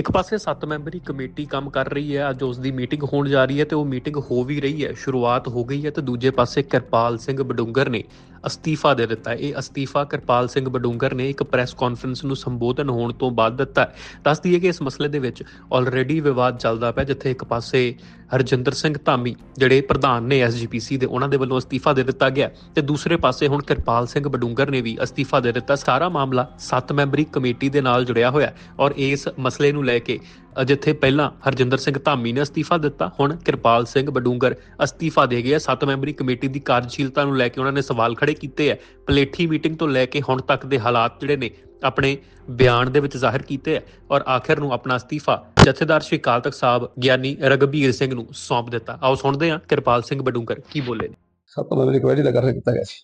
ਇੱਕ ਪਾਸੇ 7 memory committee ਕੰਮ ਕਰ ਰਹੀ ਹੈ, ਅੱਜ ਉਸ ਦੀ ਮੀਟਿੰਗ ਹੋਣ ਜਾ ਰਹੀ ਹੈ ਤੇ ਉਹ ਮੀਟਿੰਗ ਹੋ ਵੀ ਰਹੀ ਹੈ, ਸ਼ੁਰੂਆਤ ਹੋ ਗਈ ਹੈ ਤੇ ਦੂਜੇ ਪਾਸੇ ਕਿਰਪਾਲ ਸਿੰਘ ਬਡੂੰਗਰ ਨੇ ਅਸਤੀਫਾ ਦੇ ਦਿੱਤਾ ਇਹ ਅਸਤੀਫਾ ਕਿਰਪਾਲ ਸਿੰਘ ਬਡੂੰਗਰ ਨੇ ਇੱਕ ਪ੍ਰੈਸ ਕਾਨਫਰੰਸ ਨੂੰ ਸੰਬੋਧਨ ਹੋਣ ਤੋਂ ਬਾਅਦ ਦਿੱਤਾ ਹੈ। ਦੱਸ ਦਈਏ ਕਿ ਇਸ ਮਸਲੇ ਦੇ ਵਿੱਚ ਆਲਰੇਡੀ ਵਿਵਾਦ ਚੱਲਦਾ ਪਿਆ, ਜਿੱਥੇ ਇੱਕ ਪਾਸੇ ਹਰਜਿੰਦਰ ਸਿੰਘ ਧਾਮੀ, ਜਿਹੜੇ ਪ੍ਰਧਾਨ ਨੇ ਐਸਜੀਪੀਸੀ ਦੇ, ਉਹਨਾਂ ਦੇ ਵੱਲੋਂ ਅਸਤੀਫਾ ਦੇ ਦਿੱਤਾ ਗਿਆ ਤੇ ਦੂਸਰੇ ਪਾਸੇ ਹੁਣ ਕਿਰਪਾਲ ਸਿੰਘ ਬਡੂੰਗਰ ਨੇ ਵੀ ਅਸਤੀਫਾ ਦੇ ਦਿੱਤਾ ਸਾਰਾ ਮਾਮਲਾ 7 ਮੈਂਬਰੀ ਕਮੇਟੀ ਦੇ ਨਾਲ ਜੁੜਿਆ ਹੋਇਆ ਔਰ ਇਸ ਮਸਲੇ ਨੂੰ ਲੈ ਕੇ। ਜਿੱਥੇ ਪਹਿਲਾਂ ਹਰਜਿੰਦਰ ਸਿੰਘ ਧਾਮੀ ਨੇ ਅਸਤੀਫਾ ਦਿੱਤਾ, ਹੁਣ ਕਿਰਪਾਲ ਸਿੰਘ ਬਡੂੰਗਰ ਅਸਤੀਫਾ ਦੇ ਗਏ 7 ਮੈਂਬਰੀ ਕਮੇਟੀ ਦੀ ਕਾਰਜਸ਼ੀਲਤਾ ਨੂੰ ਲੈ ਕੇ ਉਹਨਾਂ ਨੇ ਸਵਾਲ ਖੜੇ ਕੀਤੇ ਹੈ ਪਲੇਠੀ ਮੀਟਿੰਗ ਤੋਂ ਲੈ ਕੇ ਹੁਣ ਤੱਕ ਦੇ ਹਾਲਾਤ ਜਿਹੜੇ ਨੇ, ਆਪਣੇ ਬਿਆਨ ਦੇ ਵਿੱਚ ਜ਼ਾਹਿਰ ਕੀਤੇ ਹੈ ਔਰ ਆਖਿਰ ਨੂੰ ਆਪਣਾ ਅਸਤੀਫਾ ਜਥੇਦਾਰ ਸ਼੍ਰੀ ਅਕਾਲ ਤਖਤ ਸਾਹਿਬ ਗਿਆਨੀ ਰਗਬੀਰ ਸਿੰਘ ਨੂੰ ਸੌਂਪ ਦਿੱਤਾ। ਆਓ ਸੁਣਦੇ ਹਾਂ ਕਿਰਪਾਲ ਸਿੰਘ ਬਡੂੰਗਰ ਕੀ ਬੋਲੇ ਨੇ। ਸੱਤ ਮੈਂਬਰੀ ਕਮੇਟੀ ਦਾ ਗਠਨ ਕੀਤਾ ਗਿਆ ਸੀ।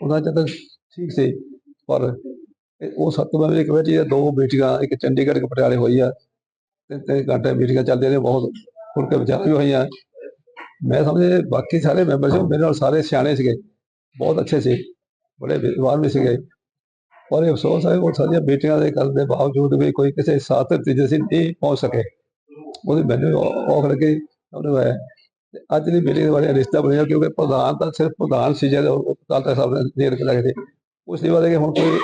ਉਹਨਾਂ ਚ ਠੀਕ ਸੀ, ਪਰ ਇਹ- ਉਹ ਸੱਤ ਇੱਕ ਕਮੇਟੀ ਦੇ ਦੋ ਮੀਟਿੰਗਾਂ ਇੱਕ ਚੰਡੀਗੜ੍ਹ, ਇੱਕ ਪਟਿਆਲੇ ਹੋਈ ਆ। ਤੇ ਤੇ ਘੰਟੇ ਮੀਟਿੰਗਾਂ ਚੱਲਦੀਆਂ ਨੇ, ਬਹੁਤ ਖੁੱਲ ਕੇ ਵਿਚਾਰ ਵੀ ਹੋਈਆਂ। ਮੈਂ ਸਮਝੇ ਬਾਕੀ ਸਾਰੇ ਮੈਂਬਰ ਸੀ, ਮੇਰੇ ਨਾਲ ਸਾਰੇ ਸਿਆਣੇ ਸੀਗੇ। ਬਹੁਤ ਅੱਛੇ ਸੀ, ਬੜੇ ਵਿਦਵਾਨ ਵੀ ਸੀਗੇ। ਪਰ ਇਹ ਅਫਸੋਸ ਹੈ, ਉਹ ਸਾਰੀਆਂ ਮੀਟਿੰਗਾਂ ਦੇ ਕਰਨ ਦੇ ਬਾਵਜੂਦ ਵੀ ਕੋਈ ਕਿਸੇ ਸਾਥ ਨਤੀਜੇ ਸੀ ਨਹੀਂ ਪਹੁੰਚ ਸਕੇ। ਉਹਦੀ ਮੈਨੂੰ ਔਖ ਲੱਗੀ, ਉਹਨੇ ਹੋਇਆ ਅੱਜ ਦੀ ਮੀਟਿੰਗ ਬਾਰੇ ਰਿਸ਼ਤਾ ਬਣਿਆ, ਕਿਉਂਕਿ ਪ੍ਰਧਾਨ ਤਾਂ ਸਿਰਫ ਪ੍ਰਧਾਨ ਸੀ ਜਦੋਂ ਕਾਲ ਤੱਕ ਸਾਹਿਬ ਨੇ ਦੇਰ ਕੇ ਲਗੇ ਉਸ ਦੀ ਬਾਰੇ ਹੁਣ ਕੋਈ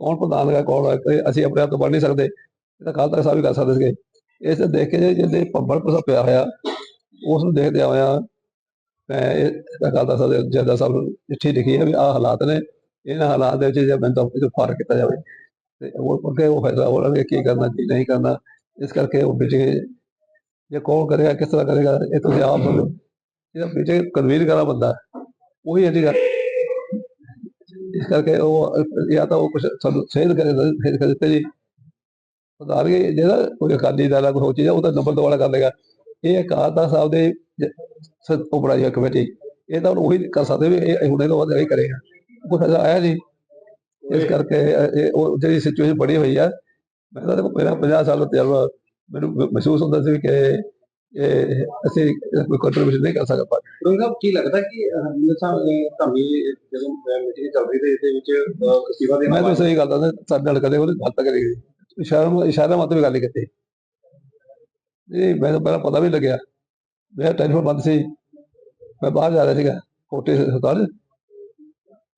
ਕੌਣ ਪ੍ਰਧਾਨ ਹੈ ਕੌਣ ਹੈ ਅਸੀਂ ਆਪਣੇ ਆਪ ਤੋਂ ਬਣ ਨਹੀਂ ਸਕਦੇ। ਇਹ ਤਾਂ ਕਾਲ ਤੱਕ ਸਾਹਿਬ ਹੀ ਕਰ ਸਕਦੇ ਸੀਗੇ। ਇਸ ਨੂੰ ਦੇਖ ਕੇ ਜਿਹਦੇ ਭੰਬਲ ਪਸਾ ਪਿਆ ਹੋਇਆ ਉਸ ਨੂੰ ਦੇਖਦੇ ਹੋਇਆ ਮੈਂ ਇਹ ਕਾਲ ਤੱਕ ਸਾਹਿਬ ਦੇ ਸਾਹਿਬ ਨੂੰ ਚਿੱਠੀ ਲਿਖੀ ਹੈ ਵੀ ਆਹ ਹਾਲਾਤ ਨੇ। ਇਹਨਾਂ ਹਾਲਾਤ ਦੇ ਵਿੱਚ ਜੇ ਮੈਨੂੰ ਤਾਂ ਇਹ ਫ਼ਰਕ ਕੀਤਾ ਜਾਵੇ, ਤੇ ਉਹ ਅੱਗੇ ਉਹ ਫੈਸਲਾ ਹੋਣਾ ਨੇ ਕੀ ਕਰਨਾ, ਕੀ ਨਹੀਂ ਕਰਨਾ। ਇਸ ਕਰਕੇ ਉਹ ਮੀਟਿੰਗ ਜੇ ਕੌਣ ਕਰੇਗਾ, ਕਿਸ ਤਰ੍ਹਾਂ ਕਰੇਗਾ, ਇਹ ਤੁਸੀਂ ਆਪ ਸਮਝੋ। ਜਿਹੜਾ ਮੀਟਿੰਗ ਕਨਵੀਨ ਕਰਾ ਬੰਦਾ ਉਹੀ ਇਹਦੀ ਇਸ ਕਰਕੇ ਉਹ, ਜਾਂ ਤਾਂ ਉਹ ਕੁਝ ਸਾਨੂੰ ਸੇਧ ਕਰੇ ਸੇਧ ਕਰ ਦਿੱਤੇ ਜੀ। ਉਦਾਰ ਕੇ ਜਿਹੜਾ ਕੋਈ ਅਕਾਲੀ ਦਲ ਕੋਈ ਹੋਰ ਚੀਜ਼ ਉਹ ਤਾਂ ਨੰਬਰ ਦੁਆਰਾ ਕਰ ਲੇਗਾ ਇਹ ਅਕਾਲ ਸਾਹਿਬ ਦੇ ਸਤ ਉਪਰਾਈ ਕਮੇਟੀ। ਇਹ ਤਾਂ ਹੁਣ ਉਹੀ ਕਰ ਸਕਦੇ ਵੀ ਇਹ ਹੁਣੇ ਤੋਂ ਬਾਅਦ ਇਹ ਕਰੇਗਾ। ਕੋਈ ਆਇਆ ਜੀ। ਇਸ ਕਰਕੇ ਉਹ ਜਿਹੜੀ ਸਿਚੁਏਸ਼ਨ ਬੜੀ ਹੋਈ ਆ, ਮੈਂ ਤਾਂ ਦੇਖੋ ਪਹਿਲਾਂ 50 ਸਾਲ ਦਾ ਤਜਰਬਾ, ਮੈਨੂੰ ਮਹਿਸੂਸ ਹੁੰਦਾ ਸੀ ਕਿ ਅਸੀਂ ਕੋਈ ਕੰਟਰੀਬਿਊਸ਼ਨ ਨਹੀਂ ਕਰ ਸਕਦਾ ਰੋਹਿਤ ਕੀ ਲੱਗਦਾ ਕਿ ਹਰਮਿੰਦਰ ਸਾਹਿਬ ਧਾਮੀ ਜਦੋਂ ਮੀਟਿੰਗ ਚੱਲ ਰਹੀ ਤੇ ਇਹਦੇ ਵਿੱਚ ਅਸਤੀਫਾ ਦੇਣਾ ਮੈਂ ਤਾਂ ਸਹੀ ਗੱਲ ਦੱਸਦਾ ਸਾਡੇ ਨਾਲ ਕਦੇ ਉਹਨੇ ਗੱਲ ਤਾਂ ਕਰੀ ਇਸ਼ਾਰਾ ਇਸ਼ਾਰਾ ਮਤ ਵੀ ਗੱਲ ਨਹੀਂ ਕੀਤੀ। ਇਹ ਮੈਨੂੰ ਪਹਿਲਾਂ ਪਤਾ ਵੀ ਲੱਗਿਆ। ਮੇਰਾ ਟੈਲੀਫੋਨ ਬੰਦ ਸੀ। ਮੈਂ ਬਾਹਰ ਜਾ ਰਿਹਾ ਸੀਗਾ ਕੋਟੇ ਹਸਪਤਾਲ।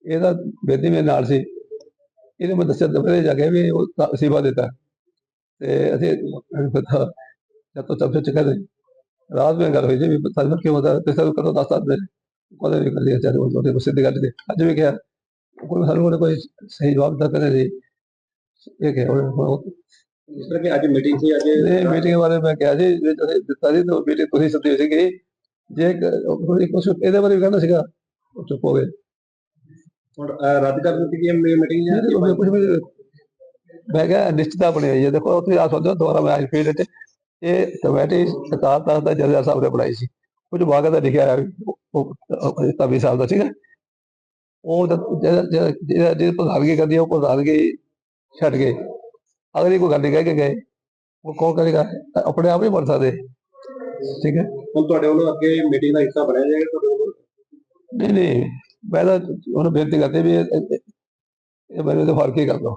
ਇਹਦਾ ਬੇਦੀ ਮੇਰੇ ਨਾਲ ਸੀ। ਇਹਨੇ ਮੈਂ ਦੱਸਿਆ ਦਫਤਰ ਜਾ ਕੇ ਵੀ ਉਹ ਸੇਵਾ ਦਿੱਤਾ। ਤੇ ਅਸੀਂ ਪਤਾ ਜਦ ਤੋਂ ਤਬ ਚੱਕਰ ਦੇ ਰਾਤ ਵਿੱਚ ਗੱਲ ਹੋਈ ਸੀ ਵੀ ਸਾਨੂੰ ਕਿਉਂ ਹੁੰਦਾ ਤੇ ਸਾਨੂੰ ਕਦੋਂ ਦੱਸਦਾ ਦੇ ਕੋਲੇ ਵੀ ਕਰ ਚਾहे ਉਹ ਉਹਦੇ ਸਿੱਧੀ ਗੱਲ ਤੇ ਅੱਜ ਵੀ ਕਿਹਾ ਕੋਈ ਸਾਨੂੰ ਉਹਨੇ ਕੋਈ ਸਹੀ ਜਵਾਬ ਤਾਂ ਕਰੇ ਨਹੀਂ। ਇਹ ਕਿ ਉਹ ਜਿਸ ਤਰ੍ਹਾਂ ਕਿ ਅੱਜ ਮੀਟਿੰਗ ਸੀ ਅੱਜ ਇਹ ਮੀਟਿੰਗ ਬਾਰੇ ਮੈਂ ਕਿਹਾ ਸੀ ਜੇ ਤੁਸੀਂ ਦਿੱਤਾ ਸੀ ਤਾਂ ਮੀਟਿੰਗ ਤੁਸੀਂ ਸੱਦੀ ਸੀਗੀ। ਜੇ ਕੋਈ ਕੁਝ ਇਹਦੇ ਬਾਰੇ ਵੀ ਕਹਿੰਦਾ ਸੀਗਾ ਉਹ ਚੁੱਪ ਹੋ ਗਏ। ਹੁਣ ਰੱਦ ਕਰ ਦਿੱਤੀ ਮੀਟਿੰਗ ਜਾਂ ਕੁਝ ਮੈਂ ਕਿਹਾ ਨਿਸ਼ਚਿਤਾ ਬਣੀ ਹੋਈ ਹੈ ਦੇਖੋ ਤੁਸੀਂ ਆ ਸਕਦੇ ਹੋ ਦੁਬਾਰਾ ਮੈਂ ਅੱਜ ਫੀਲਡ ਤੇ ਇਹ ਕਮੇਟੀ ਸਰਕਾਰ ਤੱਕ ਦਾ ਜਰਜਾ ਸਾਹਿਬ ਨੇ ਬਣਾਈ ਸੀ। ਕੁਝ ਵਾਗਾ ਦਾ ਲਿਖਿਆ ਉਹ ਤਵੀ ਸਾਹਿਬ ਦਾ ਠੀਕ ਹੈ ਉਹ ਜਿਹੜਾ ਜਿਹੜਾ- ਜਿਹੜਾ ਪ੍ਰਧਾਨਗੀ ਕਰਦੀ ਹੈ ਉਹ ਪ੍ਰਧਾਨਗੀ ਛੱਡ ਕੇ ਅਗਲੀ ਕੋਈ ਗੱਲ ਕਹਿ ਕੇ ਗਏ। ਉਹ ਕੌਣ ਕਰੇਗਾ? ਆਪਣੇ ਆਪ ਨਹੀਂ ਬਣ ਸਕਦੇ। ਠੀਕ ਹੈ? ਹੁਣ ਤੁਹਾਡੇ ਵੱਲੋਂ ਅੱਗੇ ਮੀਟਿੰਗ ਦਾ ਹਿੱਸਾ ਬਣਿਆ ਜਾਏਗਾ ਤੁਹਾਡੇ ਵੱਲੋਂ? ਨਹੀਂ ਨਹੀਂ। ਮੈਂ ਤਾਂ ਉਹਨੂੰ ਬੇਨਤੀ ਕਰਦੇ ਵੀ ਇਹ ਮੈਨੂੰ ਤਾਂ ਫ਼ਰਕ ਹੀ ਕਰ ਦੋ